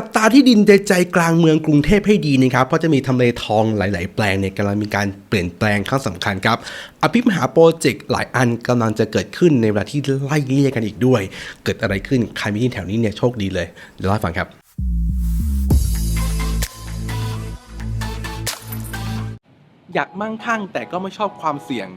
จับตาที่ดินใจใจกลางเมืองกรุงเทพให้ดีนะครับ เพราะจะมีทำเลทองหลาย ๆ แปลงเนี่ยกำลังมีการเปลี่ยนแปลงครั้งสำคัญครับ อภิมหาโปรเจกต์หลายอันกำลังจะเกิดขึ้นในเวลาที่ไล่เลี่ยกันอีกด้วย เกิดอะไรขึ้นใครมีที่แถวนี้เนี่ยโชคดีเลยเดี๋ยวเล่าให้ฟังครับอยากมั่งคั่งแต่ก็ไม่ชอบความเสี่ยง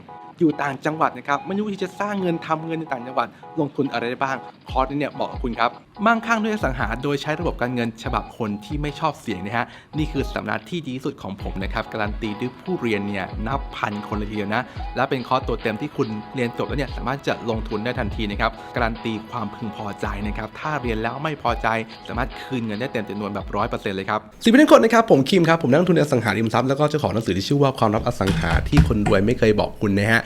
อยู่ต่างจังหวัดนะครับไม่รู้ที่จะสร้างเงินทำเงินในต่างจังหวัด ลงทุนอะไรได้บ้าง คอร์สนี้เนี่ยบอกกับคุณครับมั่งคั่งด้วยอสังหา โดยใช้ระบบการเงินฉบับคนที่ไม่ชอบเสี่ยงนะฮะนี่คือสำนักที่ดีที่สุดของผมนะครับการันตีด้วยผู้เรียนเนี่ยนับพันคนเลยทีเดียวนะและเป็นคอร์สตัวเต็มที่คุณเรียนจบแล้วเนี่ยสามารถจะลงทุนได้ทันทีนะครับการันตีความพึงพอใจนะครับถ้าเรียนแล้วไม่พอใจ สามารถคืนเงินได้เต็มจำนวนแบบร้อยเปอร์เซ็นต์เลยครับสิบเป็นคนนะครับผมคิมครับผมนักลงทุนในอสังหาริมทรัพย์แล้วก็เจ้าของหนังสือที่ชื่อว่าความลับอสังหาที่คนรวยไม่เคยบอกคุณนะฮะ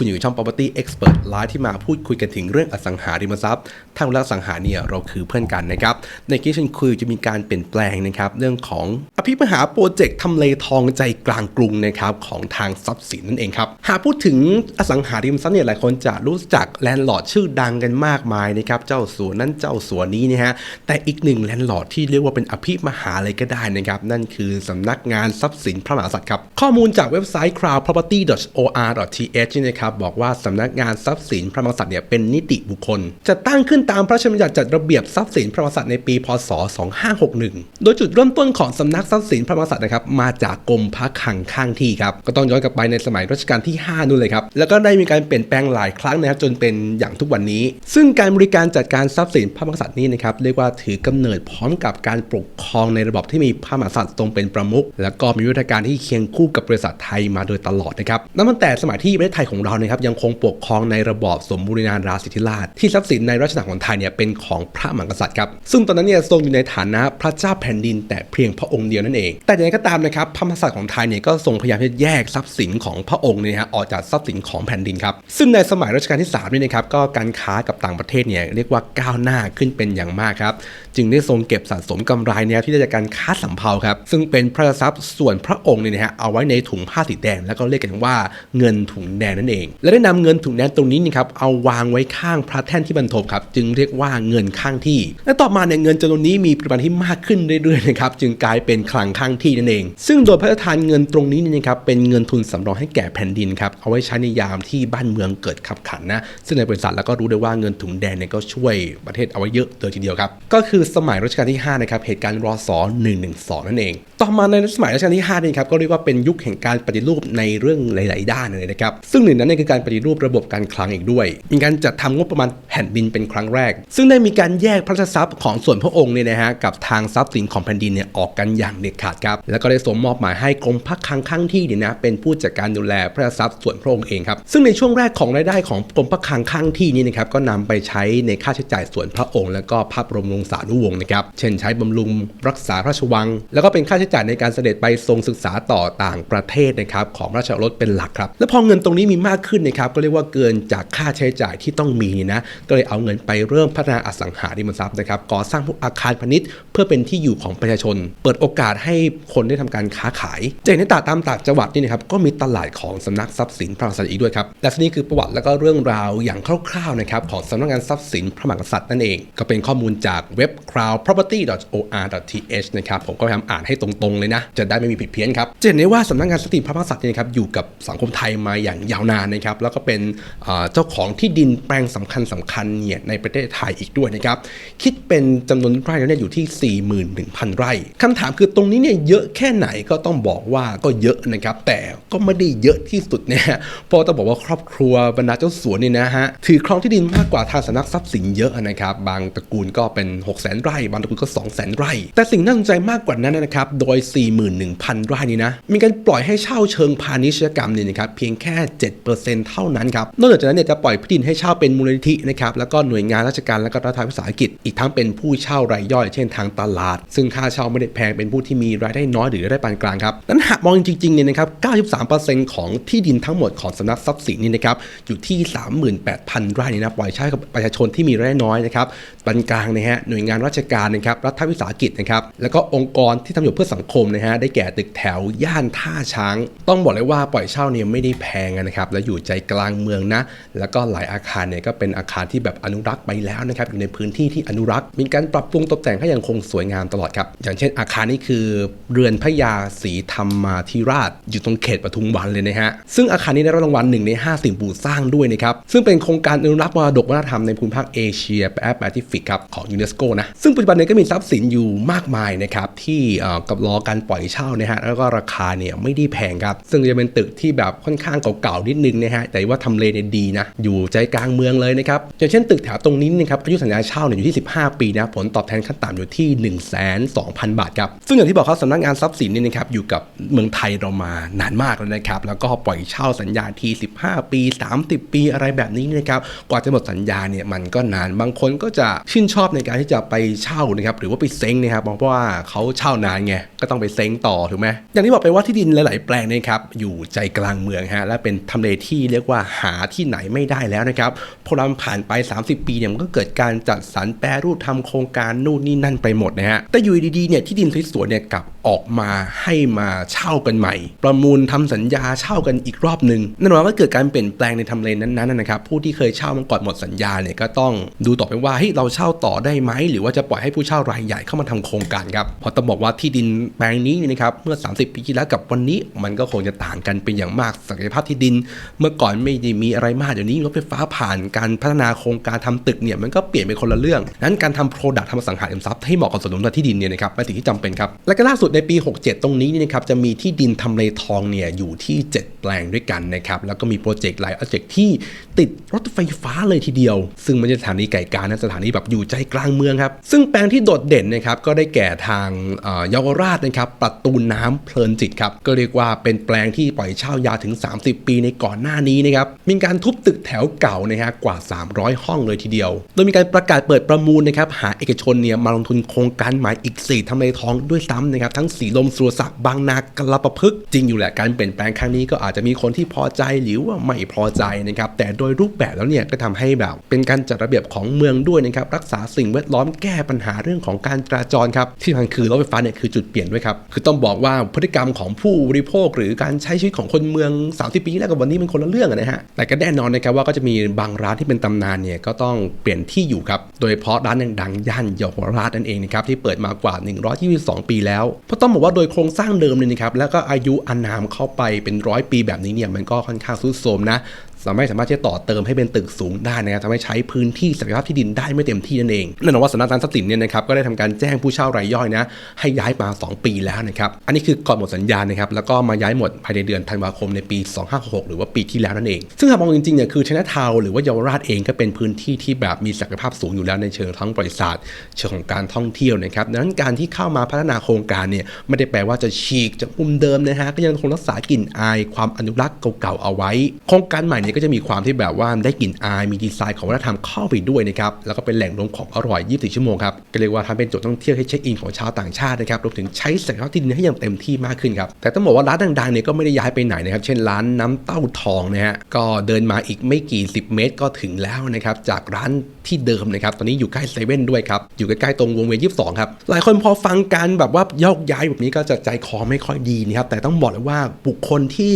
คุณอยู่ช่อง property expert ไลฟ์ที่มาพูดคุยกันถึงเรื่องอสังหาริมทรัพย์ทางเรื่องอสังหาเนี่ยเราคือเพื่อนกันนะครับ ในคลิปฉันคุยจะมีการเปลี่ยนแปลงนะครับเรื่องของอภิมหาโปรเจกต์ทำเลทองใจกลางกรุงนะครับของทางทรัพย์สินนั่นเองครับหากพูดถึงอสังหาริมทรัพย์เนี่ยหลายคนจะรู้จักแลนด์ลอร์ดชื่อดังกันมากมายนะครับเจ้าสวนนั่นเจ้าสวนี้นะฮะแต่อีกหนึ่งแลนด์ลอร์ดที่เรียกว่าเป็นอภิมหาเลยก็ได้นะครับนั่นคือสำนักงานทรัพย์สินพระมหากษัตริย์ครับข้อมูลจากเว็บไซต์ crowdproperty.or.th นะครับบอกว่าสำนักงานทรัพย์สินพระมหากษัตริย์เนี่ยเป็นนิติบุคคล จะตั้งขึ้นตามพระราชบัญญัติจัดระเบียบทรัพย์สินพระมหากษัตริย์ในปี พศ 2561 โดยจุดเริ่มต้นของสำนักทรัพย์สินพระมหากษัตริย์นะครับมาจากกรมพระคลังข้างที่ครับก็ต้องย้อนกลับไปในสมัยรัชกาลที่ 5นู่นเลยครับแล้วก็ได้มีการเปลี่ยนแปลงหลายครั้งนะครับจนเป็นอย่างทุกวันนี้ ซึ่งการบริการจัดการทรัพย์สินพระมหากษัตริย์นี้นะครับเรียกว่าถือกำเนิดพร้อมกับการปกครองในระบบที่มีพระมหากษัตริย์ทรงเป็นประมุขแล้วก็มีวิธีการที่เคียงคู่กับบริษัทไทยมาโดยตลอดนะครับนับตั้งแต่สมัยที่ประเทศไทยของเรานะครับยังคงปกครองในระบอบสมบูรณาญาสิทธิราชที่ทรัพย์สินในราชนาของไทยเนี่ยเป็นของพระมหากษัตริย์ครับซึ่งตอนนั้นเนี่ยทรงอยู่ในฐานะพระเจ้าแผ่นดิน แต่เพียงพระองค์เดียวนั่นเอง แต่อย่างไรก็ตามนะครับพระมหากษัตริย์ของไทยเนี่ยก็ทรงพยายามที่จะแยกทรัพย์สินของพระองค์เนี่ยฮะออกจากทรัพย์สินของแผ่นดินครับซึ่งในสมัยรัชกาลที่3นี่นะครับก็การค้ากับต่างประเทศเนี่ยเรียกว่าก้าวหน้าขึ้นเป็นอย่างมากครับ จึงได้ทรงเก็บสะสมกำไรเนี่ยที่ได้จากการค้าสำเภาครับซึ่งเป็นพระทรัพย์ส่วนพระองค์เนี่ยนะฮะเอาไว้ในถุงผ้าสีแดง แล้วก็เรียกกันว่าเงินถุงแดงนั่นเอง และได้นำเงินถุงแดงตรงนี้นี่ครับเอาวางไว้ข้างพระแท่นที่บรรทมครับจึงเรียกว่าเงินข้างที่ และต่อมาเนี่ยเงินจำนวนนี้มีปริมาณที่มากขึ้นเรื่อยๆนะครับจึงกลายเป็นคลังข้างที่นั่นเอง ซึ่งโดยพระราชทานเงินตรงนี้เนี่ยนะครับเป็นเงินทุนสำรองให้แก่แผ่นดินครับเอาไว้ใช้ในยามที่บ้านเมืองเกิดขับขันนะซึ่งในบริษัทแล้วก็รู้ได้ว่าเงินถุงแดงเนี่ยก็ช่วยประเทศเอาไว้เยอะเลยทีเดียวครับก็คือสมัยรัชกาลที่5นะครับเหตุการณ์รอส112 นั่นเอง ต่อมาในสมัยรัชกาลที่5นี่ครับก็เรียกว่าเป็นยุคแห่งการปฏิรูปในเรื่องหลาย ๆ ด้านเลยนะครับซึ่งหนึ่งนั้นเนี่ยคือการปฏิรูประบบการคลังอีกด้วย มีการจัดทำงบประมาณแผ่นดินเป็นครั้งแรก ซึ่งได้มีการแยกพระราชทรัพย์ของส่วนพระองค์เนี่ยนะฮะกับทางทรัพย์สินของแผ่นดินเนี่ยออกกันอย่างเด็ดขาดครับแล้วก็ได้สมมอบหมายให้กรมพักคลังข้างที่เนี่ยนะเป็นผู้จัดการดูแลพระราชทรัพย์ส่วนพระองค์เองครับซึ่งในช่วงแรกของรายได้ของกรมพักคลังข้างที่นี่นะครับก็นำไปใช้ในค่าใช้จ่ายส่วนพระองค์ แล้วก็พระบรมวงศานุวงศ์นะครับ เช่นใช้บำรุงรักษาพระราชวัง แล้วก็เป็นค่าใช้จ่ายในการเสด็จไปทรงศึกษาต่อต่างประเทศนะครับของราชรสเป็นหลักครับ และพอเงินตรงนี้มีมากขึ้นนะครับก็เรียกว่าเกินจากค่าใช้จ่ายที่ต้องมีนะ ก็เลยเอาเงินไปเริ่มพัฒนาอสังหาริมทรัพย์นะครับก่อสร้างพวกอาคารพาณิชย์ เพื่อเป็นที่อยู่ของประชาชน เปิดโอกาสให้คนได้ทำการค้าขายจะเห็นในตาตามต่างจังหวัดนี่นะครับก็มีตลาดของสำนักทรัพย์สินพระมหากษัตริย์อีกด้วยครับและนี่คือประวัติแล้วก็เรื่องราวอย่างคร่าวๆนะครับของสำนักงานทรัพย์สินพระมหากษัตริย์นั่นเอง ก็เป็นข้อมูลจากเว็บ crowdproperty.or.th นะครับผมก็พยายามอ่านให้ตรงๆเลยนะ จะได้ไม่มีผิดเพี้ยนครับจะเห็นได้ว่าสำนักงานทรัพย์สินพระมหากษัตริย์เนี่ยนะครับอยู่กับสังคมไทยมาอย่างยาวนานนะครับแล้วก็เป็นเจ้าของที่ดินแปลงสำคัญสำคัญเนี่ยในประเทศไทยอีกด้วยนะครับคิดเป็นจำนวนไร่แล้วเนี่ยอยู่ที่ 41,000 ไร่คำถามคือตรงนี้เนี่ยเยอะแค่ไหนก็ต้องบอกว่าก็เยอะนะครับแต่ก็ไม่ได้เยอะที่สุดนะฮะเพราะต้องบอกว่าครอบครัวบรรดาเจ้าสัวเนี่ยนะฮะถือครองที่ดินมากกว่าทางสำนักทรัพย์สินเยอะนะครับบางตระกูลก็เป็น 6 0 0 0 0 0ไร่บางตระกูลก็2 0 0 0 0 0ไร่ แต่สิ่งน่าสนใจมากกว่านั้นนะครับ โดย 41,000 ไร่นี้นะ มีการปล่อยให้เช่าเชิงพาณิชยกรรมเนี่ยนะครับเพียงแค่ 7%เท่านั้นครับ นอกจากนั้นเนี่ยจะปล่อยที่ดินให้เช่าเป็นมูลนิธินะครับแล้วก็หน่วยงานราชการและก็รัฐวิสาหกิจ อีกทั้งเป็นผู้เช่ารายย่อย เช่นทางตลาด ซึ่งค่าเช่าไม่ได้แพงเป็นผู้ที่มีรายได้น้อยหรือรายได้ปานกลางครับนั้นหากมองจริงๆเนี่ยนะครับ93%ของที่ดินทั้งหมดของสำนักทรัพย์สินนี่นะครับอยู่ที่ 38,000 ไร่นี่นะปล่อยเช่ากับประชาชนที่มีรายได้น้อยนะครับปานกลางนะฮะหน่วยงานานราชการนะครับรัฐวิสาหกิจนะครับแล้วก็องค์กรที่ทำประโยชน์เพื่อสังคมนะฮะได้แก่ตึกแถวย่านท่าช้าง ต้องบอกเลยว่าปล่อยเช่าเนี่ยไม่ได้แพงนะครับและอยู่ใจกลางเมืองนะแล้วก็หลายอาคารเนี่ยก็เป็นอาคารที่แบบอนุรักษ์ไปแล้วนะครับอยู่ในพื้นที่ที่อนุรักษ์ มีการปรับปรุงตกแต่งให้ยังคงสวยงามตลอดครับอย่างเช่นอาคารนี้คือ เรือนพระยาศรีธรรมาธิราช อยู่ตรงเขตปทุมวันเลยนะฮะซึ่งอาคารนี้ได้รับรางวัลหนึ่งใน 5 สิ่งปลูกสร้างด้วยนะครับซึ่งเป็นโครงการอนุรักษ์มรดกวัฒนธรรมในภูมิภาคเอเชียแอฟริกครับของยูเนสโกนะซึ่งปัจจุบันนี้ก็มีทรัพย์สินอยู่มากมายนะครับที่กับรอการปล่อยเช่านะฮะแล้วก็ราคาเนี่ยไม่ได้แพงครับ ซึ่งจะเป็นตึกที่แบบค่อนข้างเก่าๆนิดนึงนะฮะแต่ว่าทำเลเนี่ยดีนะอยู่ใจกลางเมืองเลยนะครับอย่างเช่นตึกแถวตรงนี้นะครับอายุสัญญาเช่าเนี่ยอยู่ที่ 15 ปีนะผลตอบแทนขั้นต่ำอยู่ที่ 1 2 0 0 0 0บาทครับซึ่งอย่างที่บอกครับสำนักงานทรัพย์สินเนี่ยนะครับอยู่กับเมืองไทยเรามานานมากแล้วนะครับแล้วก็ปล่อยเช่าสัญญาที 15 ปี 30 ปีอะไรแบบนี้นะครับกว่าจะหมดสัญญาเนี่ยมันก็นานบางคนก็จะชื่นชอบในการที่จะไปเช่านะครับหรือว่าไปเซ้งนะครับเพราะว่าเขาเช่านานไงก็ต้องไปเซ้งต่อถูกไหมอย่างที่บอกไปว่าที่ดินหลาย ๆ แปลงนะครับอยู่ใจกลางเมืองฮะและเป็นทำเลที่เรียกว่าหาที่ไหนไม่ได้แล้วนะครับพอเราผ่านไป 30 ปีเนี่ยมันก็เกิดการจัดสรรแปรรูปทำโครงการนู่นนี่นั่นไปหมดนะฮะแต่อยู่ดีๆเนี่ยที่ดินสวยๆเนี่ยกลับออกมาให้มาเช่ากันใหม่ ประมูลทำสัญญาเช่ากันอีกรอบหนึ่งแน่นอนว่าเกิดการเปลี่ยนแปลงในทำเลนั้นๆนะครับผู้ที่เคยเช่ามาก่อนหมดสัญญาเนี่ยก็ต้องดูต่อไปว่าเฮ้ยเราเช่าต่อได้ไหมหรือว่าจะปล่อยให้ผู้เช่ารายใหญ่เข้ามาทำโครงการครับพราะต้องบอกว่าที่ดินแปลงนี้เนี่ยนะครับเมื่อ 30 ปีที่แล้วกับวันนี้มันก็คงจะต่างกันเป็นอย่างมากศักยภาพที่ดิน เมื่อก่อนไม่ได้มีอะไรมากเดี๋ยวนี้รถไฟฟ้าผ่านการพัฒนาโครงการทำตึกเนี่ยมันก็เปลี่ยนไปคนละเรื่องนั้นการทำโปรดักต์ทำสังหาริมทรัพย์ให้เหมาะกับสมดุลที่ดินเนี่ยนะครับเป็นสิ่งที่จำเป็นครับและก็ล่าสุดในปี 67 ตรงนี้เนี่ยนะครับจะมีที่ดินทำเลทองเนี่ยอยู่ที่ 7 แปลงด้วยกันนะครับแล้วก็มีโปรเจกต์หลายโปรเจกต์ที่ติดรถไฟฟ้าเลยทีเดียว ซึ่งม่ใช่สถานีไก่การนะสถานีแบบอยู่ใจกลางเมืองครับซึ่งแปลงที่โดดเด่นนะครับก็ได้แก่ทางเอ่อเยาวราชนะครับประตูน้ำเพลินจิตครับก็เรียกว่าเป็นแปลงที่ปล่อยเช่ายาวถึง 30 ปีในก่อนหน้านี้นะครับมีการทุบตึกแถวเก่านะฮะกว่า 300 ห้องเลยทีเดียว โดยมีการประกาศเปิดประมูลนะครับหาเอกชนเนี่ยมาลงทุนโครงการใหม่อีก 4ทำเลทองด้วยซ้ำนะครับทั้งสีลมสุรศักดิ์บางนากระประพฤกษ์จริงอยู่แหละการเปลี่ยนแปลงครั้งนี้ก็อาจจะมีคนที่พอใจหรือว่าไม่พอใจนะครับแต่โดยรูปแบบแล้วเนี่ยก็ทำให้แบบเป็นการจัดระเบียบของเมืองด้วยนะครับรักษาสิ่งแวดล้อมแก้ปัญหาเรื่องของการจราจรครับ ที่สำคัญคือรถไฟฟ้าเนี่ยคือจุดเปลี่ยนด้วยครับ คือต้องบอกว่าพฤติกรรมของผู้บริโภค หรือการใช้ชีวิตของคนเมือง 30 ปีแรกกับวันนี้มันคนละเรื่องนะฮะ แต่ก็แน่นอนนะครับว่าก็จะมีบางร้านที่เป็นตำนานเนี่ยก็ต้องเปลี่ยนที่อยู่ครับ โดยเฉพาะร้านดังๆย่านเยาวราชนั่นเองนะครับที่เปิดมากว่า 122 ปีแล้วเพราะต้องบอกว่าโดยโครงสร้างเดิมเลยนะครับแล้วก็อายุอานามเข้าไปเป็นร้อยปีแบบนี้เนี่ยมันก็ค่อนข้างทรุดโทรมนะ สามารถสามารถที่จะต่อเติมให้เป็นตึกสูงได้นะครับทำให้ใช้พื้นที่ศักยภาพที่ดินได้ไม่เต็มที่นั่นเองแน่นอนว่าสำนักงานทรัพย์สินเนี่ยนะครับก็ได้ทำการแจ้งผู้เช่ารายย่อยนะให้ย้ายมา 2 ปีแล้วนะครับอันนี้คือก่อนหมดสัญญานะครับแล้วก็มาย้ายหมดภายในเดือนธันวาคมในปี 2566 หรือว่าปีที่แล้วนั่นเอง ซึ่งหากมองจริงๆเนี่ยคือชนะทาวหรือว่าเยาวราชเองก็เป็นพื้นที่ที่แบบมีศักยภาพสูงอยู่แล้วในเชิงทั้งบริษัทเชิงของการท่องเที่ยวนะครับดังนั้นการที่เข้ามาพัฒนาโครงการเนี่ยไม่ได้แปลว่าจะฉีกจากมุมเดิมนะฮะก็ยังคงรักษากลิ่นอายความอนุรักษ์เก่าๆเอาไว้ โครงการใหม่เนี่ยก็จะมีความที่แบบว่าได้กลิ่นอายมีดีไซน์ของวัฒนธรรมเข้าไปด้วยนะครับแล้วก็เป็นแหล่งรวมของอร่อย 24 ชั่วโมงครับก็เรียกว่าทำเป็นจุดท่องเที่ยวให้เช็คอินของชาวต่างชาตินะครับรวมถึงใช้ศักยภาพที่ดินให้อย่างเต็มที่มากขึ้นครับแต่ต้องบอกว่าร้านดังๆเนี่ยก็ไม่ได้ย้ายไปไหนนะครับเช่นร้านน้ำเต้าทองนะฮะก็เดินมาอีกไม่กี่ 10 เมตรก็ถึงแล้วนะครับจากร้าน ที่เดิมนะครับ ตอนนี้อยู่ใกล้เซเว่นด้วยครับ อยู่ใกล้ๆตรงวงเวียน22ครับ หลายคนพอฟังการแบบว่ายกย้ายแบบนี้ก็จะใจคอไม่ค่อยดีนะครับ แต่ต้องบอกเลยว่าบุคคลที่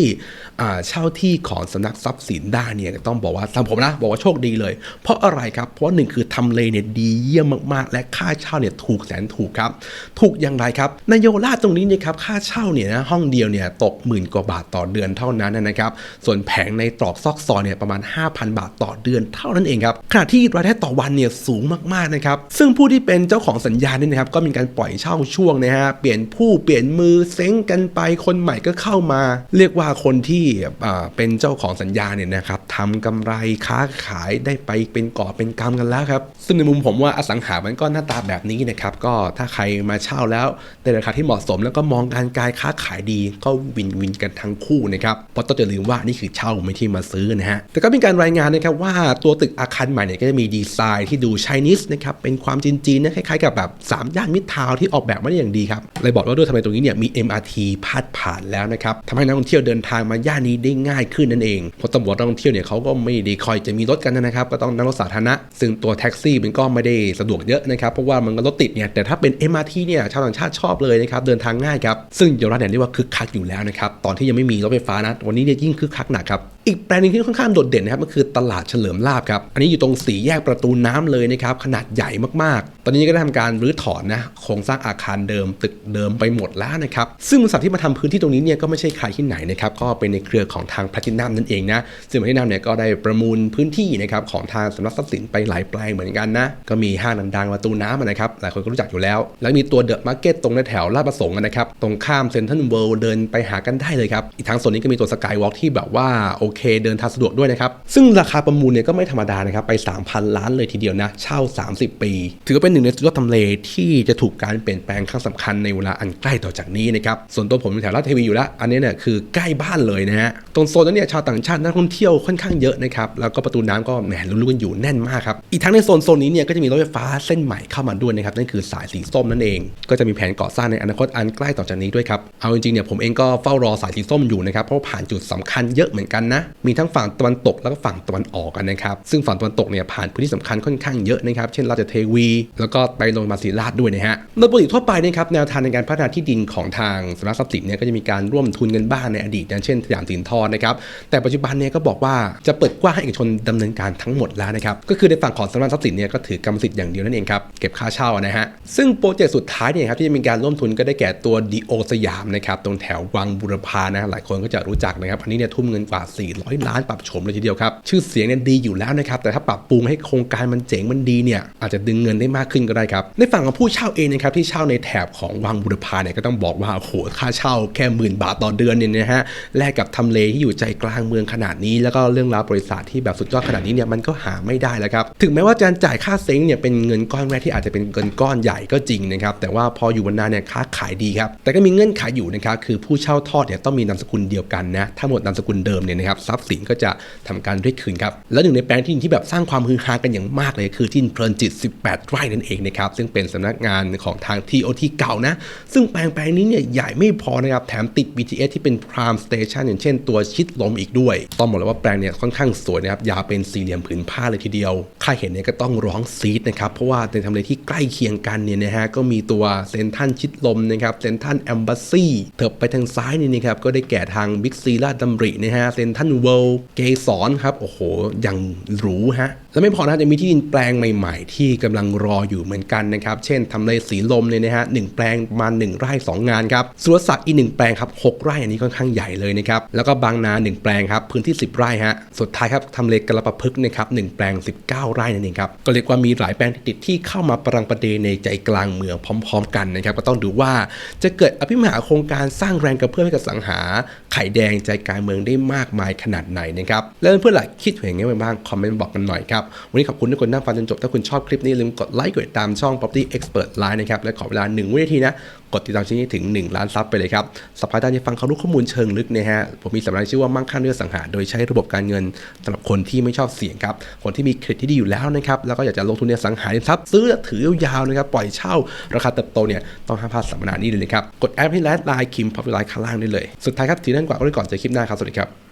เช่าที่ของสำนักทรัพย์สินได้เนี่ยต้องบอกว่าสำหรับผมนะบอกว่าโชคดีเลย เพราะอะไรครับ เพราะหนึ่งคือทำเลเนี่ยดีเยี่ยมมากๆ และค่าเช่าเนี่ยถูกแสนถูกครับ ถูกอย่างไรครับในเยราตรงนี้เนี่ยครับค่าเช่าเนี่ยนะห้องเดียวเนี่ยตกหมื่นกว่าบาทต่อเดือนเท่านั้นนะครับ ส่วนแผงในตรอกซอกซอยเนี่ยประมาณ 5,000 บาทต่อเดือนเท่านั้นเองครับขณะที่รายได้ต่อวันเนี่ยสูงมากๆนะครับซึ่งผู้ที่เป็นเจ้าของสัญญาเนี่ยนะครับก็มีการปล่อยเช่าช่วงนะฮะเปลี่ยนผู้เปลี่ยนมือเซ้งกันไปคนใหม่ก็เข้ามา เรียกว่าคนที่เป็นเจ้าของสัญญาเนี่ยนะครับทำกำไรค้าขายได้ไปเป็นก่อเป็นกำกันแล้วครับซึ่งในมุมผมว่าอสังหามันก็หน้าตาแบบนี้นะครับก็ถ้าใครมาเช่าแล้วในราคาที่เหมาะสมแล้วก็มองการการค้าขายดีก็วินวินกันทั้งคู่นะครับเพราะต้องอย่าลืมว่านี่คือเช่าไม่ที่มาซื้อนะฮะแต่ก็มีการรายงานนะครับว่าตัวตึกอาคารใหม่เนี่ยก็จะมีดีไซไซน์ที่ดูชนิสนะครับเป็นความจีนๆนะคล้ายๆกับแบบ3ย่านมิทาวที่ออกแบบมาได้อย่างดีครับเลยบอกว่าด้วยทำไมตรงนี้เนี่ยมี MRT พาดผ่านแล้วนะครับทำให้นักท่องเที่ยวเดินทางมาย่านนี้ได้ง่ายขึ้นนั่นเองเพราะตำรวจนักท่องเที่ยวเนี่ยเขาก็ไม่ได้คอยจะมีรถกันนะครับก็ต้องนั่งรถสาธารณะซึ่งตัวแท็กซี่มันก็ไม่ได้สะดวกเยอะนะครับเพราะว่ามันก็รถติดเนี่ยแต่ถ้าเป็น MRT เนี่ยชาวต่างชาติชอบเลยนะครับเดินทางง่ายครับซึ่งเยาวราชเนี่ยเรียกว่าคึกคักอยู่แล้วนะครับตอนที่ยังไม่มีรถไฟฟ้านะวันนี้เนี่ยยิ่งคึกคักหนักครับอีกแปลงหนึงที่ค่อนข้างโดดเด่นนะครับก็คือตลาดเฉลิมลาบครับ อันนี้อยู่ตรงสีแยกประตูน้ำเลยนะครับขนาดใหญ่มากๆ ตอนนี้ก็ได้ทำการรื้อถอนนะโครงสร้างอาคารเดิมตึกเดิมไปหมดแล้วนะครับซึ่งบริษัทที่มาทำพื้นที่ตรงนี้เนี่ยก็ไม่ใช่ใครที่ไหนนะครับก็เป็นในเครือของทางแพลตินัมนั่นเองนะซึ่งแพลตินัมเนี่ยก็ได้ประมูลพื้นที่นะครับของทางสำนักทรัพย์สินไปหลายแปลงเหมือนกันนะก็มีห้างดังๆประตูน้ำนะครับหลายคนก็รู้จักอยู่แล้ว แล้วมีตัวเดอะมาร์เก็ตตรงในแถวลาดประสงค์นะครับตรงข้ามเซ็นทรัลเวิลด์เดินไปหากันได้เลยครับอีกทั้งส่วนนี้ก็มีตัวสกายวอล์กที่แบบว่าโเคเดินทางสะดวกด้วยนะครับ ซึ่งราคาประมูลเนี่ยก็ไม่ธรรมดานะครับ ไป 3,000 ล้านเลยทีเดียวนะ เช่า 30 ปี ถือว่าเป็นหนึ่งในสุดยอดทำเลที่จะถูกการเปลี่ยนแปลงครั้งสำคัญในเวลาอันใกล้ต่อจากนี้นะครับ ส่วนตัวผมอยู่แถวลาดเทวีอยู่แล้ว อันนี้เนี่ยคือใกล้บ้านเลยนะฮะ ตรงโซนนั้นเนี่ยชาวต่างชาตินักท่องเที่ยวค่อนข้างเยอะนะครับ แล้วก็ประตูน้ำก็แหมรู้นๆกันอยู่แน่นมากครับ อีกทั้งในโซนโซนนี้เนี่ยก็จะมีรถไฟฟ้าเส้นใหม่เข้ามาด้วยนะครับ นั่นคือสายสีส้มนั่นเอง ก็จะมีแผนก่อสร้างในอนาคตอันใกล้ต่อจากนี้ด้วยครับ เอาจริงๆเนี่ยผมเองก็เฝ้ารอสายสีส้มอยู่นะครับ เพราะผ่านจุดสำคัญเยอะเหมือนกันนะมีทั้งฝั่งตะวันตกแล้วก็ฝั่งตะวันออกกันนะครับ ซึ่งฝั่งตะวันตกเนี่ยผ่านพื้นที่สำคัญค่อนข้างเยอะนะครับ เช่นราชเทวี แล้วก็ไปลงมาศรีราชด้วยนะฮะโดยปกติทั่วไปนะครับแนวทางในการพัฒนาที่ดินของทางสำนักทรัพย์สินเนี่ยก็จะมีการร่วมทุนกันบ้างในอดีตอย่างเช่นสยามสินทรนะครับ แต่ปัจจุบันเนี่ยก็บอกว่าจะเปิดกว้างให้เอกชนดำเนินการทั้งหมดแล้วนะครับ ก็คือในฝั่งของสำนักทรัพย์สินเนี่ยก็ถือกรรมสิทธิ์อย่างเดียวนั่นเองครับเก็บค่าเช่านะฮะซึ่งโปรเจกต์สุดท้ายเนี่ยครับที่จะมีการร่วมทุนก็ได้แก่ตัวดีโอสยามนะครับตรงแถววังบุรพานะหลายคนก็จะรู้จักนะครับอันนี้เนี่ยทุ่มเงินกว่า400 ล้านปรับโฉมเลยทีเดียวครับ ชื่อเสียงเนี่ยดีอยู่แล้วนะครับ แต่ถ้าปรับปรุงให้โครงการมันเจ๋งมันดีเนี่ยอาจจะดึงเงินได้มากขึ้นก็ได้ครับ ในฝั่งของผู้เช่าเองนะครับที่เช่าในแถบของวังบุรพาเนี่ยก็ต้องบอกว่าโอ้โหค่าเช่าแค่หมื่นบาทต่อเดือนเนี่ยนะฮะแลกกับทำเลที่อยู่ใจกลางเมืองขนาดนี้ แล้วก็เรื่องราวบริษัทที่แบบสุดยอดขนาดนี้เนี่ยมันก็หาไม่ได้แล้วครับถึงแม้ว่าการจ่ายค่าเซ้งเนี่ยเป็นเงินก้อนแรกที่อาจจะเป็นเงินก้อนใหญ่ก็จริงนะครับแต่ว่าพออยู่นานเนี่ยค้าขายดีครับแต่ก็มีเงื่อนไขอยู่นะครับคือผู้เช่าทอดเนี่ยต้องมีนามสกุลเดียวกันนะถ้าหมดนามสกุลเดิมเนี่ยนะครับทรัพย์สินก็จะทำการเรียกคืนครับ และหนึ่งในแปลงที่ดินที่แบบสร้างความฮือฮากันอย่างมากเลย คือที่ดินเพลินจิต 18 ไร่นั่นเองนะครับ ซึ่งเป็นสำนักงานของทาง TOT เก่านะ ซึ่งแปลงแปลงนี้เนี่ยใหญ่ไม่พอนะครับ แถมติด BTS ที่เป็น Prime Station อย่างเช่นตัวชิดลมอีกด้วย ต้องบอกเลยว่าแปลงเนี่ยค่อนข้างสวยนะครับ ยาวเป็นสี่เหลี่ยมผืนผ้าเลยทีเดียว ใครเห็นเนี่ยก็ต้องร้องซีดนะครับ เพราะว่าในทำเลที่ใกล้เคียงกันเนี่ยนะฮะ ก็มีตัวเซนทันชิดลมนะครับเซนทันแอมบ s สซีเถิบไปทางซ้ายนี่นะครับ ก็ได้แก่ทางบิ๊กซีลาดดำรินะฮะ เซนทันเวิลด์เกสรครับ โอ้โห อย่างหรูฮะ แล้วไม่พอนะจะมีที่ดินแปลงใหม่ๆ ที่กำลังรออยู่เหมือนกันนะครับ เช่นทำเลสีลมเนี่ยนะฮะหนึ่งแปลงประมาณ1ไร่2 งานครับสุรศักดิ์อีกหนึ่งแปลงครับ6ไร่อันนี้ค่อนข้างใหญ่เลยนะครับ แล้วก็บางนา 1 แปลงครับ พื้นที่ 10 ไร่ฮะ สุดท้ายครับทำเลกระปะพึกนะครับหนึ่งแปลง 19 ไร่นั่นเองครับ ก็เรียกว่ามีหลายแปลงติดที่เข้ามาประรังประเดในใจกลางเมืองพร้อม ๆ กันนะครับ ก็ต้องดูว่าจะเกิดอภิมหาโครงการสร้างแรงกระเพื่อมให้กับสังหา ไข่แดงใจกลางเมืองได้มากมายขนาดไหนนะครับแล้วเพื่อนๆล่ะคิดเห็นยังไงบ้างคอมเมนต์บอกกันหน่อยครับวันนี้ขอบคุณทุกคนนั่งฟังจนจบถ้าคุณชอบคลิปนี้ลืมกดไลค์กดติดตามช่อง Property Expert Line นะครับและขอเวลา1วินาทีนะกดติดตามช่องนี้ถึง 1 ล้านซับไปเลยครับสัปดาห์นี้ฟังเขารู้ข้อมูลเชิงลึกนะฮะ ผมมีสำนักชื่อว่ามั่งคั่งด้วยสังหารโดยใช้ระบบการเงินสำหรับคนที่ไม่ชอบเสี่ยงครับ คนที่มีเครดิตที่ดีอยู่แล้วนะครับ แล้วก็อยากจะลงทุนในสังหาริมทรัพย์ซื้อถือยาวๆนะครับ ปล่อยเช่า ราคาเติบโตเนี่ย ต้องห้ามพลาดสัมมนานี้เลยนะครับ กดแอปให้แลดไลน์คิมพับไลน์ข้างล่างได้เลย สุดท้ายครับทีนั้นกว่าก็ได้ก่อนเจอคลิปหน้าครับ สวัสดีครับ